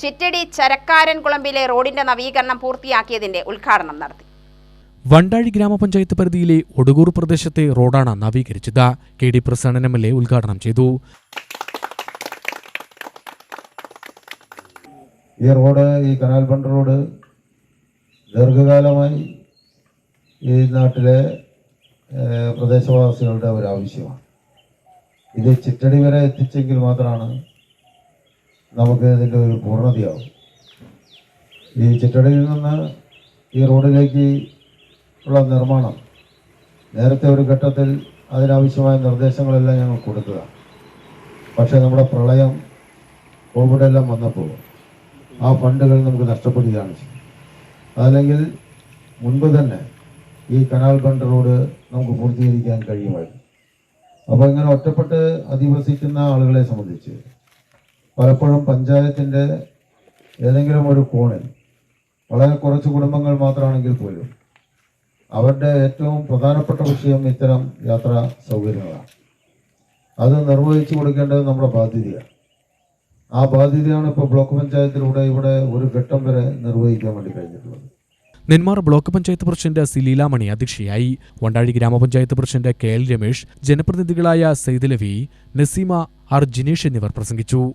ചിറ്റടി ചരക്കാരൻ കുളമ്പിലെ റോഡിന്റെ നവീകരണം പൂർത്തിയാക്കിയതിന്റെ ഉദ്ഘാടനം നടത്തി. വണ്ടാഴി ഗ്രാമപഞ്ചായത്ത് പരിധിയിലെ ഒടുകൂർ പ്രദേശത്തെ റോഡാണ് നവീകരിച്ചത്. K D Prasannan M L A ഉദ്ഘാടനം ചെയ്തു. ഈ റോഡ് ഈ കനാൽ ബണ്ട് റോഡ് ദീർഘകാലമായി ഈ നാട്ടിലെ പ്രദേശവാസികളുടെ ഒരു ആവശ്യമാണ്. ഇത് ചിറ്റടി വരെ എത്തിച്ചെങ്കിൽ മാത്രമാണ് നമുക്ക് ഇതിന്റെ ഒരു പൂർണതയാവും. ഈ ചിറ്റടിയിൽ നിന്ന് ഈ റോഡിലേക്ക് ഉള്ള നിർമ്മാണം നേരത്തെ ഒരു ഘട്ടത്തിൽ അതിനാവശ്യമായ നിർദ്ദേശങ്ങളെല്ലാം ഞങ്ങൾ കൊടുക്കുക പക്ഷേ നമ്മുടെ പ്രളയം കോവിഡ് എല്ലാം വന്നപ്പോൾ ആ ഫണ്ടുകൾ നമുക്ക് നഷ്ടപ്പെടുകയാണ് അതല്ലെങ്കിൽ മുൻപ് തന്നെ ഈ കനാൽ ബണ്ട് റോഡ് നമുക്ക് പൂർത്തീകരിക്കാൻ കഴിയുമായിരുന്നു. അപ്പോൾ ഇങ്ങനെ ഒറ്റപ്പെട്ട് അധിവസിക്കുന്ന ആളുകളെ സംബന്ധിച്ച് പലപ്പോഴും പഞ്ചായത്തിന്റെ ഏതെങ്കിലും ഒരു കോണിൽ വളരെ കുറച്ച് കുടുംബങ്ങൾ മാത്രമാണെങ്കിൽ പോലും അവരുടെ ഏറ്റവും പ്രധാനപ്പെട്ട വിഷയം ഇത്തരം യാത്രാ സൗകര്യങ്ങളാണ്. അത് നിർവഹിച്ചു കൊടുക്കേണ്ടത് നമ്മുടെ ബാധ്യതയാണ്. ആ ബാധ്യതയാണ് ഇപ്പോൾ ബ്ലോക്ക് പഞ്ചായത്തിലൂടെ ഇവിടെ ഒരു ഘട്ടം വരെ നിർവഹിക്കാൻ വേണ്ടി കഴിഞ്ഞിട്ടുള്ളത്. Nenmara block panchayat president C Leelamani അധ്യക്ഷയായി. Vandazhi gramapanchayat president K L Ramesh ജനപ്രതിനിധികളായ Saidalavi Naseema R Jinesh എന്നിവർ പ്രസംഗിച്ചു.